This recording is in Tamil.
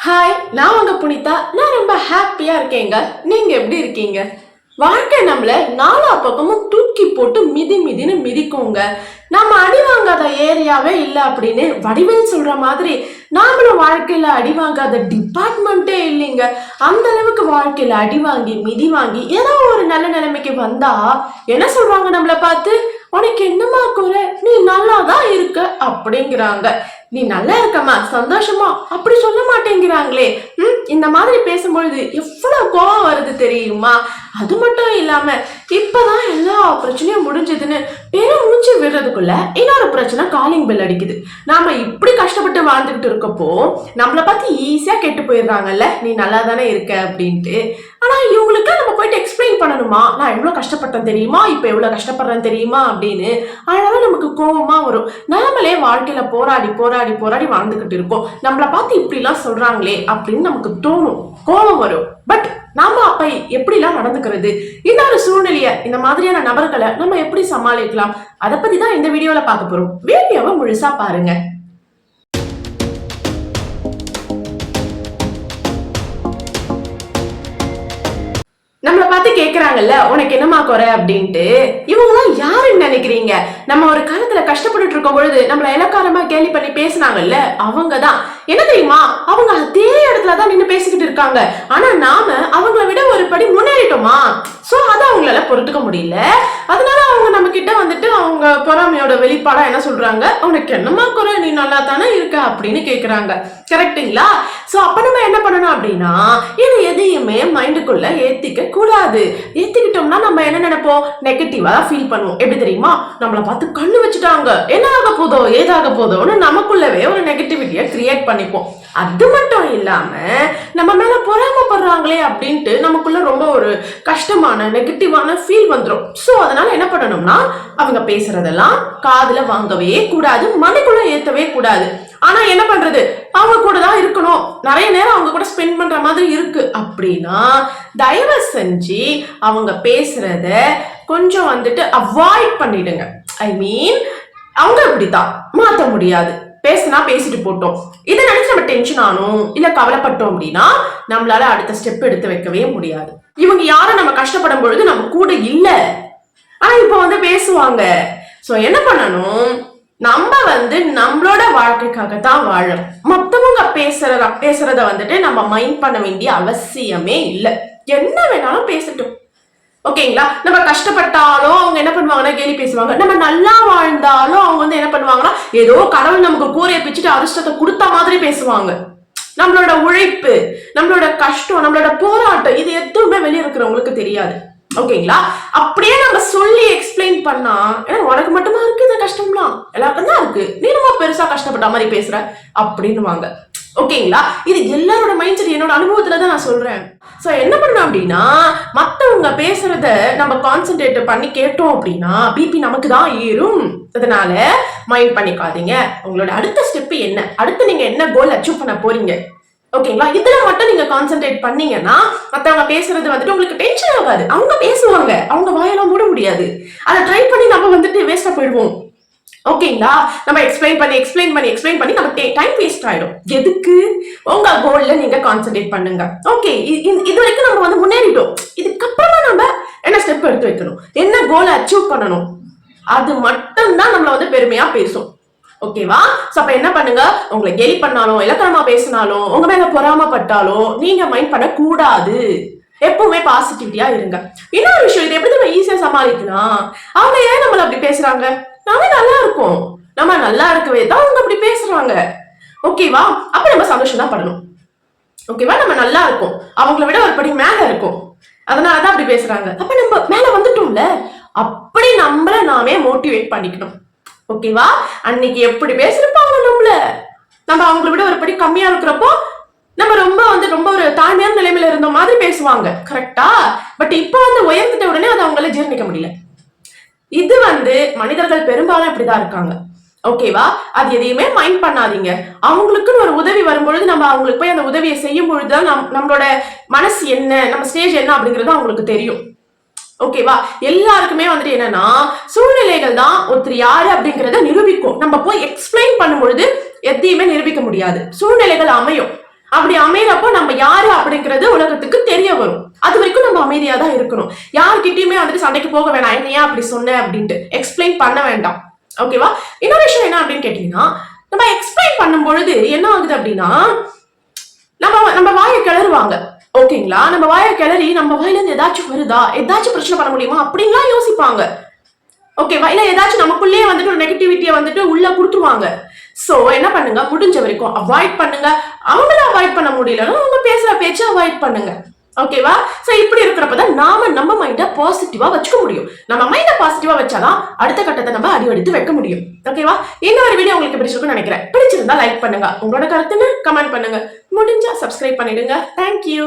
ஹாய் நான் உங்க புனிதா. நான் ரொம்ப ஹாப்பியா இருக்கேங்க. நீங்க எப்படி இருக்கீங்க? வாழ்க்கை நம்மள நாலா பக்கமும் தூக்கி போட்டு மிதி மிதின்னு மிதிக்குங்க. நம்ம அடி வாங்காத ஏரியாவே இல்லை அப்படின்னு வடிவில் சொல்ற மாதிரி நாமளும் வாழ்க்கையில அடி வாங்காத டிபார்ட்மெண்ட்டே இல்லைங்க. அந்த அளவுக்கு வாழ்க்கையில அடி வாங்கி மிதி வாங்கி ஏதோ ஒரு நல்ல நிலைமைக்கு வந்தா என்ன சொல்றாங்க நம்மள பார்த்து? உனக்கு என்னமா குறை? நீ நல்லா தான் இருக்க அப்படிங்கிறாங்க. நீ நல்லா இருக்கமா சந்தோஷமா? அப்படி சொல்ல மாட்டேங்கிறாங்களே. ம் இந்த மாதிரி பேசும்பொழுது எவ்வளவு கோவம் வருது தெரியுமா? அது மட்டும் இல்லாம இப்பதான் எல்லா பிரச்சனையும் முடிஞ்சதுன்னு பெரும் மூச்சு விடுறதுக்குள்ள இன்னொரு பிரச்சனை காலிங் பெல் அடிக்குது. நாம இப்படி கஷ்டப்பட்டு வாழ்ந்துகிட்டு இருக்கப்போ நம்மளை பார்த்து ஈஸியா கெட்டு போயிடுறாங்கல்ல நீ நல்லா தானே இருக்க அப்படின்ட்டு. ஆனா இவங்களுக்கு நம்ம போயிட்டு எக்ஸ்பிளைன் பண்ணணுமா? நான் எவ்வளவு கஷ்டப்பட்டேன் தெரியுமா? இப்ப எவ்வளவு கஷ்டப்படுறேன் தெரியுமா? அப்படின்னு அழகா நமக்கு கோபமா வரும். நாமளே வாழ்க்கையில போராடி போராடி போராடி வாழ்ந்துகிட்டு இருக்கோம். நம்மளை பார்த்து இப்படிலாம் சொல்றாங்களே அப்படின்னு நமக்கு தோணும். கோபம் வரும். பட் நாம அப்ப எப்படிலாம் நடந்துக்கிறது? இன்னொரு சூழ்நிலைய இந்த மாதிரியான நபர்களை நம்ம எப்படி சமாளிக்கலாம்? அதை பத்தி தான் இந்த வீடியோல பார்க்க போறோம். வீடியோவை முழுசா பாருங்க. நம்மள பார்த்து கேக்குறாங்கல்ல உனக்கு என்னமா குறை? அப்படின்ட்டு இவங்களாம் யாருன்னு நினைக்கிறீங்க? நம்ம ஒரு காலத்துல கஷ்டப்பட்டுட்டு இருக்கும் பொழுது நம்மள இலக்காரமா கேலி பண்ணி பேசினாங்கல்ல? அவங்க தான் என்ன தெரியுமா? அவங்க அதே இடத்துல தான் நின்னு பேசிக்கிட்டு இருக்காங்க. ஆனா நாம அவங்கள விட ஒரு படி முன்னேறிட்டோமா? ஸோ அதை அவங்களால பொறுத்துக்க முடியல. அதனால அவங்க நம்ம கிட்ட வந்துட்டு அவங்க பொறாமையோட வெளிப்பாடா என்ன சொல்றாங்க? உனக்கு என்னமா குறை? நீ நல்லா தானே இருக்க? அப்படின்னு கேட்குறாங்க கரெக்ட்டுங்களா ஸோ அப்போ நம்ம என்ன பண்ணணும் அப்படின்னா இது எதையுமே மைண்டுக்குள்ள ஏத்திக்க கூடாது. ஏத்திக்கிட்டோம்னா நம்ம என்ன நினைப்போம்? நெகட்டிவா ஃபீல் பண்ணுவோம். எப்படி தெரியுமா? நம்மள பார்த்து கண்ணு வச்சுட்டாங்க. என்ன ஆக போதோ ஏதாக போதோன்னு நமக்குள்ளவே ஒரு நெகட்டிவிட்டியை கிரியேட் பண்ணிப்போம். அது மட்டும் இல்லாம நம்ம மேல பொறாமப்படுறாங்களே அப்படின்ட்டு நமக்குள்ள ரொம்ப ஒரு கஷ்டமான நெகட்டிவான ஃபீல் வந்துடும் ஸோ அதனால என்ன பண்ணணும்னா அவங்க பேசுறதெல்லாம் காதுல வாங்கவே கூடாது மனக்குள்ள ஏத்தவே கூடாது. ஆனா என்ன பண்றது? அவங்க கூட தான் இருக்கணும். நிறைய நேரம் அவங்க கூட ஸ்பெண்ட் பண்ற மாதிரி இருக்கு. அப்படின்னா தயவு செஞ்சு அவங்க பேசுறத கொஞ்சம் வந்துட்டு அவாய்ட் பண்ணிடுங்க. ஐ மீன் அவங்க அப்படிதான் மாற்ற முடியாது. பேசினா பேசிட்டு போட்டோம். இதை நினைச்சு நம்ம டென்ஷன் ஆனோம் இல்ல கவலைப்பட்டோம் அப்படின்னா நம்மளால அடுத்த ஸ்டெப் எடுத்து வைக்கவே முடியாது. இவங்க யாரும் நம்ம கஷ்டப்படும் பொழுது நம்ம கூட இல்ல. ஆனா இப்ப வந்து பேசுவாங்க. சோ என்ன பண்ணணும்? நம்ம வந்து நம்மளோட வாழ்க்கைக்காக தான் வாழணும் மத்தவங்க பேசுறத பேசுறத வந்துட்டு நம்ம மைண்ட் பண்ண வேண்டிய அவசியமே இல்லை. என்ன வேணாலும் பேசட்டும். ஓகேங்களா? நம்ம கஷ்டப்பட்டாலும் அவங்க என்ன பண்ணுவாங்கன்னா கேலி பேசுவாங்க. நம்ம நல்லா வாழ்ந்தாலும் அவங்க வந்து என்ன பண்ணுவாங்கன்னா ஏதோ கடவுள் நமக்கு கூரையை பிச்சுட்டு அதிர்ஷ்டத்தை கொடுத்த மாதிரி பேசுவாங்க. நம்மளோட உழைப்பு நம்மளோட கஷ்டம் நம்மளோட போராட்டம் இது எதுவுமே வெளியே இருக்கிறவங்களுக்கு தெரியாது. ஓகேங்களா? அப்படியே நம்ம சொல்லி எக்ஸ்பிளைன் பண்ணா ஏன்னா உனக்கு மட்டுமா இருக்கு இந்த கஷ்டம்லாம். எல்லாருக்கும் தான் இருக்கு. நீ ரொம்ப பெருசா கஷ்டப்பட்ட மாதிரி பேசுற. அப்படின்னுவாங்க. ஓகேங்களா? இது எல்லாரோட மைண்ட் செட் என்னோட அனுபவத்துல தான் நான் சொல்றேன். ஸோ என்ன பண்ணோம் அப்படின்னா மற்றவங்க பேசுறத நம்ம கான்சென்ட்ரேட் பண்ணி கேட்டோம் அப்படின்னா பிபி நமக்கு தான் ஏறும். அதனால மைண்ட் பண்ணிக்காதீங்க. உங்களோட அடுத்த ஸ்டெப் என்ன? அடுத்து நீங்க என்ன கோல் அச்சீவ் பண்ண போறீங்க? ஓகேங்களா இதுல மட்டும் நீங்க கான்சென்ட்ரேட் பண்ணீங்கன்னா மத்தவங்க பேசுறது வந்துட்டு உங்களுக்கு டென்ஷன் ஆகாது. அவங்க பேசுவாங்க. அவங்க வாயெல்லாம் மூட முடியாது. அதை ட்ரை பண்ணி நம்ம வந்துட்டு வேஸ்டா போயிடுவோம். ஓகேங்களா? நம்ம எக்ஸ்பிளைன் பண்ணி எக்ஸ்பிளைன் பண்ணி எக்ஸ்பிளைன் பண்ணி நம்ம டைம் வேஸ்ட் ஆயிடும். எதுக்கு? உங்க கோல்ல நீங்க கான்சென்ட்ரேட் பண்ணுங்க. ஓகே இது வரைக்கும் நம்ம வந்து முன்னேறிட்டோம். இதுக்கப்புறமா நம்ம என்ன ஸ்டெப் எடுத்து வைக்கணும்? என்ன கோலை அச்சீவ் பண்ணணும்? அது மட்டும் தான் நம்மள வந்து பெருமையா பேசும். ஓகேவா? சோ அப்ப என்ன பண்ணுங்க? உங்களை கேலி பண்ணாலும் இலக்கணமா பேசினாலும் உங்க மேல பொறாமப்பட்டாலும் நீங்க மைண்ட் பண்ண கூடாது எப்பவுமே பாசிட்டிவிட்டியா இருங்க. இன்னொரு விஷயம் இது எப்படி நம்ம ஈஸியா சமாளிக்கலாம்? அவங்க ஏன் நம்மள அப்படி பேசுறாங்க? நாம நல்லா இருக்கோம். நம்ம நல்லா இருக்கவே தான் அவங்க அப்படி பேசுறாங்க. ஓகேவா அப்ப நம்ம சந்தோஷம் தான் படணும். ஓகேவா நம்ம நல்லா இருக்கும். அவங்கள விட ஒரு படி மேல இருக்கும். அதனாலதான் அப்படி பேசுறாங்க. அப்ப நம்ம மேல வந்துட்டோம்ல? அப்படி நம்மள நாமே மோட்டிவேட் பண்ணிக்கணும். ஓகேவா அன்னைக்கு எப்படி பேசிருப்பாங்க நம்மள? நம்ம அவங்கள விட ஒரு படி கம்மியா இருக்கிறப்போ நம்ம ரொம்ப வந்து ரொம்ப ஒரு தாழ்மையான நிலைமையில இருந்த மாதிரி பேசுவாங்க. கரெக்டா பட் இப்போ வந்து உயர்ந்துட்ட உடனே அதை அவங்களால ஜீர்ணிக்க முடியல. இது வந்து மனிதர்கள் பெரும்பாலும் இப்படிதான் இருக்காங்க. ஓகேவா அது எதையுமே மைண்ட் பண்ணாதீங்க. அவங்களுக்குன்னு ஒரு உதவி வரும்பொழுது நம்ம அவங்களுக்கு போய் அந்த உதவியை செய்யும் பொழுதுதான் நம் நம்மளோட மனசு என்ன நம்ம ஸ்டேஜ் என்ன அப்படிங்கிறது அவங்களுக்கு தெரியும். ஓகேவா எல்லாருக்குமே வந்துட்டு என்னன்னா சூழ்நிலைகள் தான் ஒருத்தர் யாரு அப்படிங்கறத நிரூபிக்கும். நம்ம போய் எக்ஸ்பிளைன் பண்ணும்பொழுது எதையுமே நிரூபிக்க முடியாது. சூழ்நிலைகள் அமையும். அப்படி அமையறப்போ நம்ம யாரு அப்படிங்கிறது உலகத்துக்கு தெரிய வரும். அது வரைக்கும் நம்ம அமைதியா தான் இருக்கணும். யாருக்கிட்டயுமே வந்துட்டு சண்டைக்கு போக வேணாம். என்ன ஏன் அப்படி சொன்னேன் அப்படின்ட்டு எக்ஸ்பிளைன் பண்ண வேண்டாம். ஓகேவா இன்னொரு விஷயம் என்ன அப்படின்னு கேட்டீங்கன்னா நம்ம எக்ஸ்பிளைன் பண்ணும் பொழுது என்ன ஆகுது அப்படின்னா நம்ம நம்ம வாயை கிளறுவாங்க. ஓகேங்களா நம்ம வாயை கிளறி நம்ம வாயில இருந்து ஏதாச்சும் வருதா? ஏதாச்சும் பிரச்சனை பண்ண முடியுமா? அப்படின்லாம் யோசிப்பாங்க. ஓகேவா இல்ல ஏதாச்சும் நமக்குள்ளேயே வந்துட்டு ஒரு நெகட்டிவிட்டியை வந்துட்டு உள்ள கொடுத்துருவாங்க. சோ என்ன பண்ணுங்க? முடிஞ்ச வரைக்கும் அவாய்ட் பண்ணுங்க. அவங்கள அவாய்ட் பண்ண முடியலன்னா அவங்க பேசுற பேச்சை அவாய்ட் பண்ணுங்க. ஓகேவா சோ இப்படி இருக்கிறப்பதான் நாம நம்ம மைண்ட பாசிட்டிவா வச்சுக்க முடியும். நம்ம மைண்ட பாசிட்டிவா வச்சாதான் அடுத்த கட்டத்தை நம்ம அடிவடித்து வைக்க முடியும். ஓகேவா இன்னொரு வீடியோ உங்களுக்கு பிடிச்சிருக்கும்னு நினைக்கிறேன். பிடிச்சிருந்தா லைக் பண்ணுங்க. உங்களோட கருத்துன்னு கமெண்ட் பண்ணுங்க. முடிஞ்சா சப்ஸ்கிரைப் பண்ணிடுங்க. தேங்க்யூ